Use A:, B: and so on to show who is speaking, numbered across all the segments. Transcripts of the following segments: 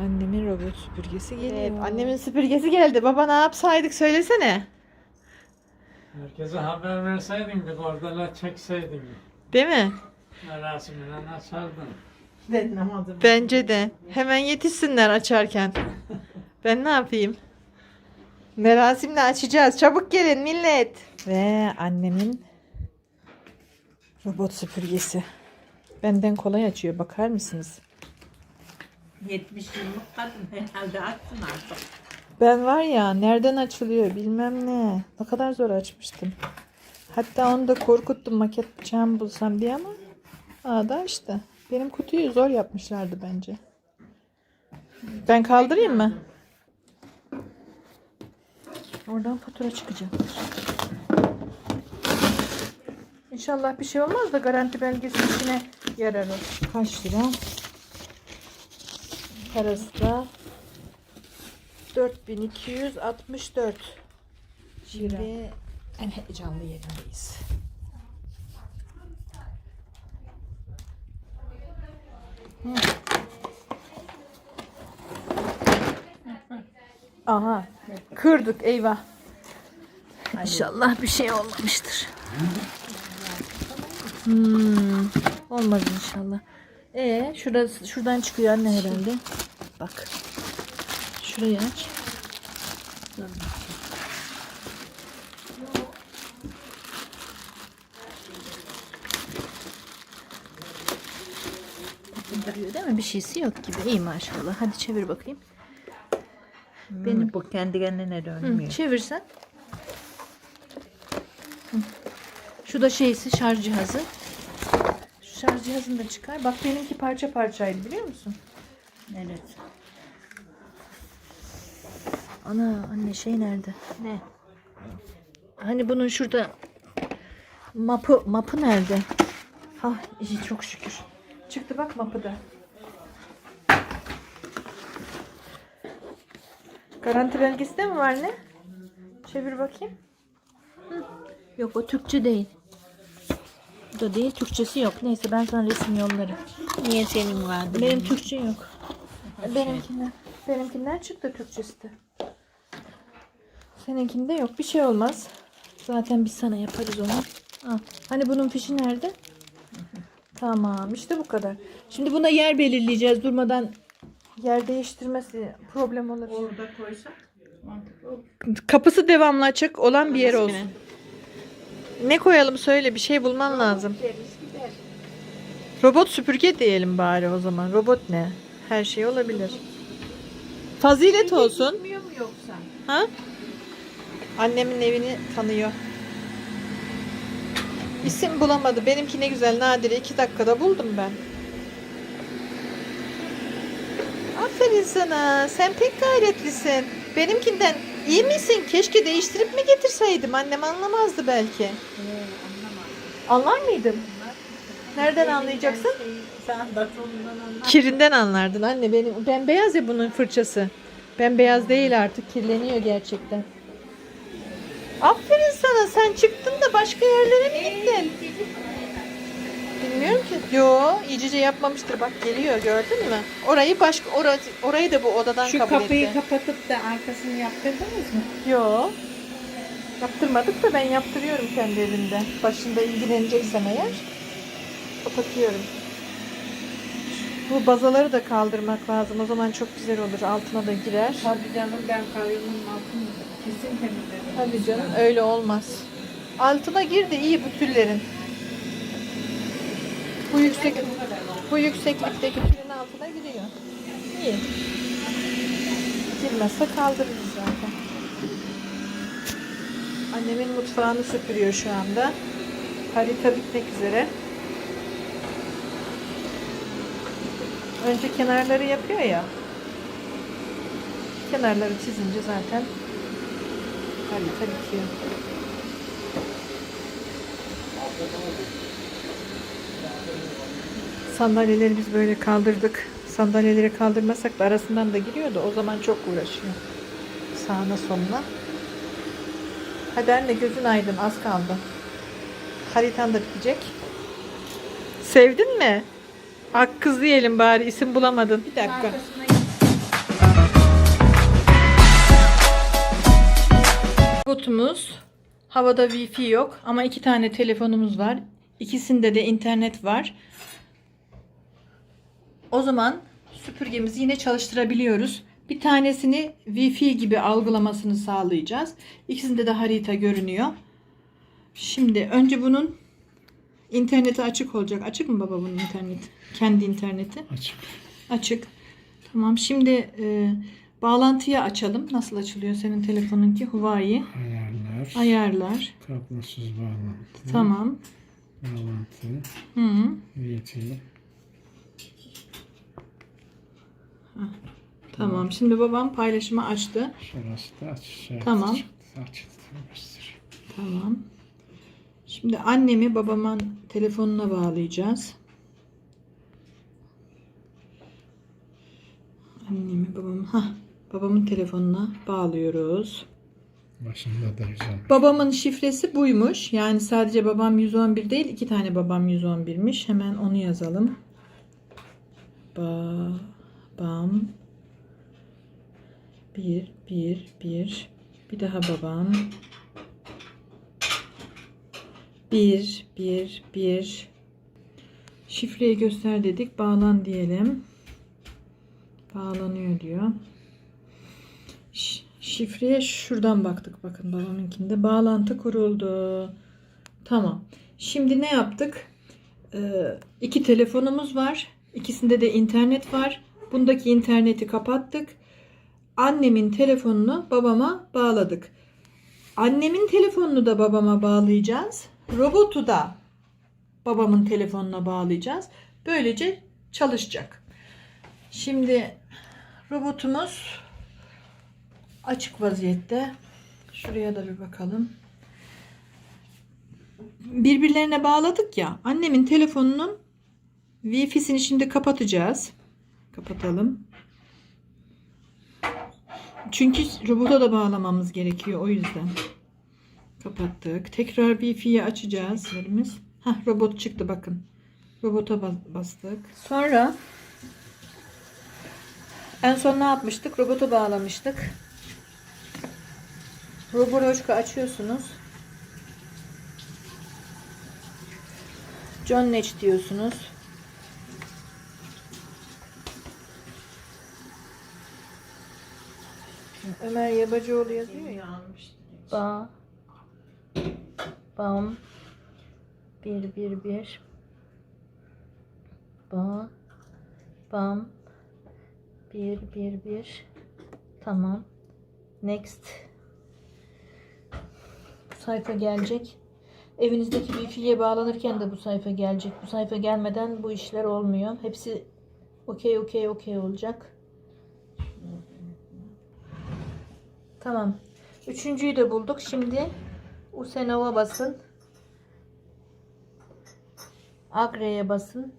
A: Annemin robot süpürgesi geliyor.
B: Evet,
A: annemin süpürgesi geldi. Baba ne yapsaydık söylesene.
C: Herkese haber verseydin bir oradalar çekseydin.
A: Değil mi?
C: Merasimine açardın.
A: Bence de. Hemen yetişsinler açarken. Ben ne yapayım? Merasimle açacağız. Çabuk gelin millet. Ve annemin robot süpürgesi. Benden kolay açıyor. Bakar mısınız?
B: 70 yıllık kadın herhalde açsın artık.
A: Ben var ya nereden açılıyor bilmem ne. Ne kadar zor açmıştım. Hatta onu da korkuttum maket bıçağımı bulsam diye ama. Aa da işte. Benim kutuyu zor yapmışlardı bence. Ben kaldırayım mı? Oradan fatura çıkacaktır. İnşallah bir şey olmaz da garanti belgesi içine yarar. Kaç lira? Parası da 4264 Şimdi en heyecanlı yerindeyiz. Hı. Aha kırdık eyvah. İnşallah bir şey olmamıştır. Hmm, olmaz inşallah. E şurası şuradan çıkıyor anne herhalde. Bak. Şurayı aç. Duruyor değil mi? Bir şeysi yok gibi. İyi maşallah. Hadi çevir bakayım.
B: Benim bu kendi kendine
A: Hı,
B: dönmüyor.
A: çevirsen. Hı. Şu da şeysi şarj cihazı. Şu şarj cihazını da çıkar. Bak benimki parça parçaydı biliyor musun?
B: Evet.
A: Ana anne şey nerede?
B: Ne?
A: Hani bunun şurada mapı mapı nerede? Ha iyi çok şükür. Çıktı bak mapı da. Garanti belgesi de mi var ne? Çevir bakayım. Hı. Yok o Türkçe değil. Bu da değil Türkçesi yok. Neyse ben sana resim yollarım.
B: Niye senin vardı?
A: Benim Türkçe yok. Benimkinden. Benimkinden çıktı Türkçesi de. Seninkinde yok. Bir şey olmaz. Zaten biz sana yaparız onu. Al. Hani bunun fişi nerede? Tamam. işte bu kadar. Şimdi buna yer belirleyeceğiz. Durmadan yer değiştirmesi problem olur.
B: Orada koysak mantıklı olur.
A: Kapısı devamlı açık olan bir yer olsun. Ne koyalım söyle. Bir şey bulman lazım. Robot süpürge diyelim bari o zaman. Robot ne? Her şey olabilir. Fazilet olsun.
B: Bilmiyor mu yoksa?
A: Ha? Annemin evini tanıyor. İsim bulamadı. Benimki ne güzel Nadire. iki dakikada buldum ben. Aferin sana. Sen pek gayretlisin. Benimkinden iyi misin? Keşke değiştirip mi getirseydim. Annem anlamazdı belki.
B: Ee, anlamadım.
A: Anlar mıydın? Nereden anlayacaksın?
B: Sen.
A: Kirinden anlardın anne benim. Ben beyaz ya bunun fırçası. Ben beyaz değil artık kirleniyor gerçekten. Aferin sana sen çıktın da başka yerlere mi gittin? Bilmiyorum ki. Yo iyicece yapmamıştır bak geliyor gördün mü? Orayı başka orayı, orayı da bu odadan
B: Şu
A: kabul
B: kapıyı
A: etti.
B: kapatıp da arkasını yaptırdınız mı?
A: Yo. Yaptırmadık da ben yaptırıyorum kendi evimde. Başında ilgileneceksem eğer kapatıyorum. Bu bazaları da kaldırmak lazım. O zaman çok güzel olur. Altına da girer.
B: Tabii canım ben kayyumun altını kesin temizledim.
A: Tabii canım öyle olmaz. Altına girdi iyi bu tüllerin. Bu yüksek bu yükseklikteki tülün altına giriyor. İyi. Girmezse kaldırırız zaten. Annemin mutfağını süpürüyor şu anda. Harita bitmek üzere. Önce kenarları yapıyor ya. Kenarları çizince zaten harita bitiyor. Sandalyeleri biz böyle kaldırdık. Sandalyeleri kaldırmasak da arasından da giriyordu. O zaman çok uğraşıyor. Sağına soluna. Hadi anne gözün aydın az kaldı. Haritan da bitecek. Sevdin mi? Ak kız diyelim bari isim bulamadın. Bir dakika. Botumuz havada wifi yok ama iki tane telefonumuz var. İkisinde de internet var. O zaman süpürgemizi yine çalıştırabiliyoruz. Bir tanesini Wi-Fi gibi algılamasını sağlayacağız. İkisinde de harita görünüyor. Şimdi önce bunun interneti açık olacak. Açık mı baba bunun interneti? Kendi interneti.
C: Açık.
A: Açık. Tamam. Şimdi e, bağlantıyı açalım. Nasıl açılıyor senin telefonunki? Huawei.
C: Ayarlar.
A: Ayarlar.
C: Kablosuz bağlantı.
A: Tamam.
C: Bağlantı.
A: Hı -hı.
C: Wi-Fi.
A: Tamam. Şimdi babam paylaşımı açtı.
C: Şurası da açacak.
A: Tamam.
C: Açıldı.
A: Tamam. Şimdi annemi babamın telefonuna bağlayacağız. Annemi babamın ha babamın telefonuna bağlıyoruz.
C: Başında da.
A: Babamın şifresi buymuş. Yani sadece babam 111 değil, iki tane babam 111'miş. Hemen onu yazalım. Babam 1 1 1 bir daha babam 1 1 1 Şifreyi göster dedik. Bağlan diyelim. Bağlanıyor diyor. Şifreye şuradan baktık bakın babamınkinde. Bağlantı kuruldu. Tamam. Şimdi ne yaptık? Ee, iki telefonumuz var. İkisinde de internet var. Bundaki interneti kapattık. Annemin telefonunu babama bağladık. Annemin telefonunu da babama bağlayacağız. Robotu da babamın telefonuna bağlayacağız. Böylece çalışacak. Şimdi robotumuz açık vaziyette. Şuraya da bir bakalım. Birbirlerine bağladık ya. Annemin telefonunun Wi-Fi'sini şimdi kapatacağız. Kapatalım. Çünkü robota da bağlamamız gerekiyor o yüzden. Kapattık. Tekrar Wi-Fi'yi açacağız. Hah, robot çıktı bakın. Robota bas- bastık. Sonra en son ne yapmıştık? Robota bağlamıştık. Roboroşka açıyorsunuz. John Netch diyorsunuz. Ömer Yabacıoğlu yazıyor ya. Ba Bam bir bir bir Ba Bam bir bir bir Tamam. Next. Sayfa gelecek. Evinizdeki Wi-Fi'ye bağlanırken de bu sayfa gelecek. Bu sayfa gelmeden bu işler olmuyor. Hepsi okey okey okey olacak. Tamam. Üçüncüyü de bulduk. Şimdi Usenova basın. Agre'ye basın.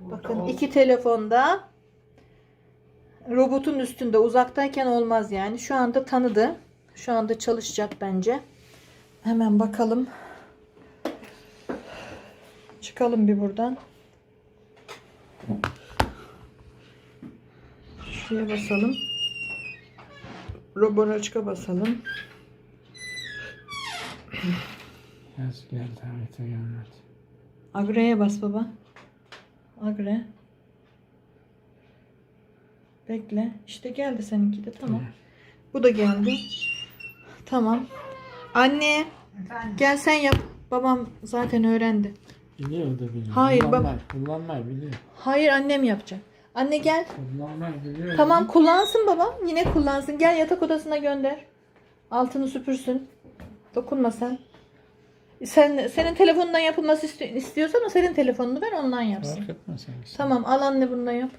A: Bakın iki telefonda robotun üstünde uzaktayken olmaz yani. Şu anda tanıdı. Şu anda çalışacak bence. Hemen bakalım. Çıkalım bir buradan. Şuraya basalım. Roboraçka basalım.
C: Yaz geldi harita gelmedi.
A: Agre'ye bas baba. Agre. Bekle. İşte geldi seninki de tamam. Bu da geldi. Tamam. Anne
B: Efendim?
A: gel sen yap. Babam zaten öğrendi.
C: Biliyor o da biliyor.
A: Hayır, bak-
C: Kullanmayı, kullanmayı biliyor.
A: Hayır annem yapacak. Anne gel. Tamam kullansın babam. Yine kullansın. Gel yatak odasına gönder. Altını süpürsün. Dokunma sen. Sen senin telefonundan yapılması isti- istiyorsan o senin telefonunu ver ondan yapsın.
C: Fark etmez hangisi.
A: Tamam al anne bundan yap.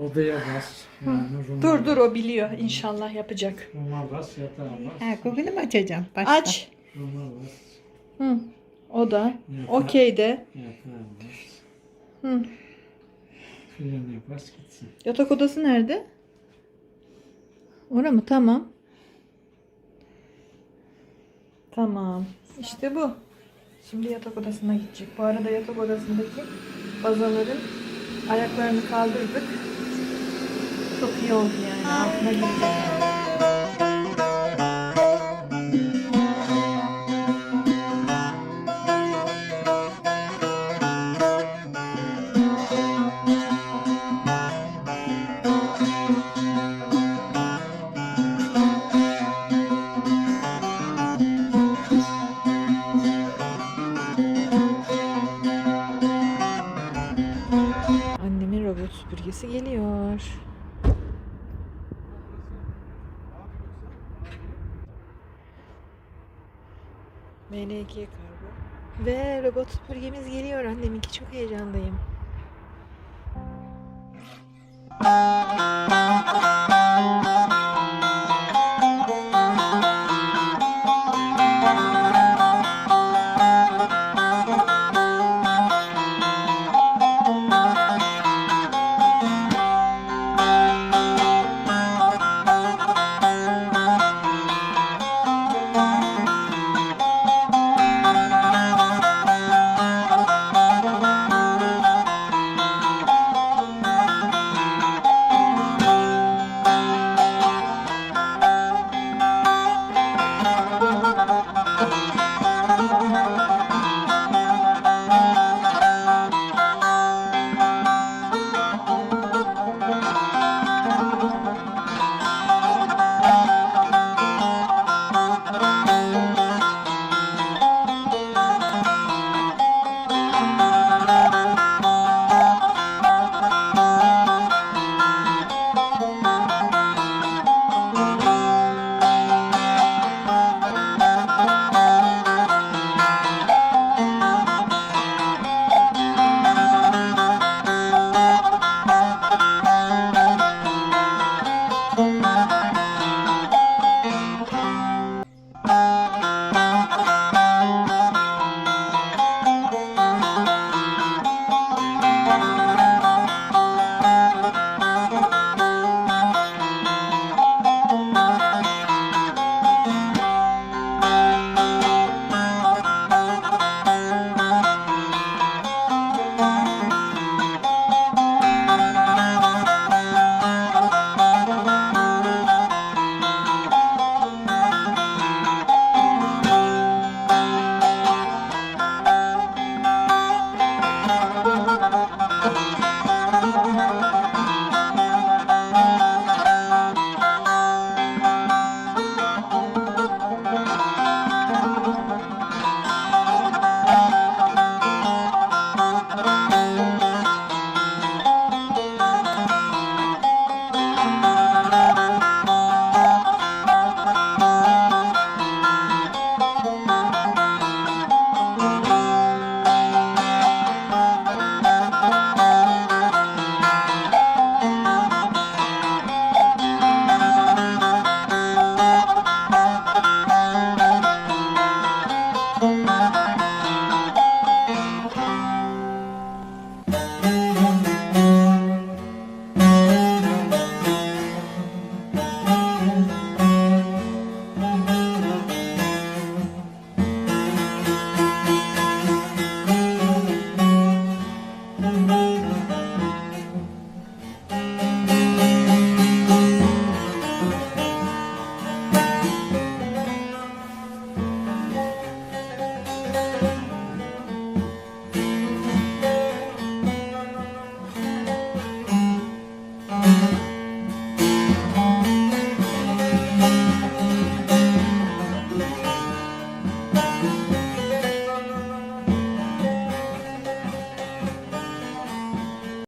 C: Odaya bas. Yani Ruma,
A: Dur dur o biliyor. İnşallah yapacak.
C: Ruma bas yatağa bas.
B: Ha, Google'ı mı açacağım? Başta.
A: Aç.
C: Ruma bas.
A: Hı. O da. Okey de.
C: Yatağa bas.
A: Hı.
C: Frene bas gitsin.
A: Yatak odası nerede? Ora mı? Tamam. Tamam. İşte bu. Şimdi yatak odasına gidecek. Bu arada yatak odasındaki bazaların Ayaklarını kaldırdık. Çok iyi oldu yani. Altına girecek. Ve robot süpürgemiz geliyor anneminki çok heyecanlıyım.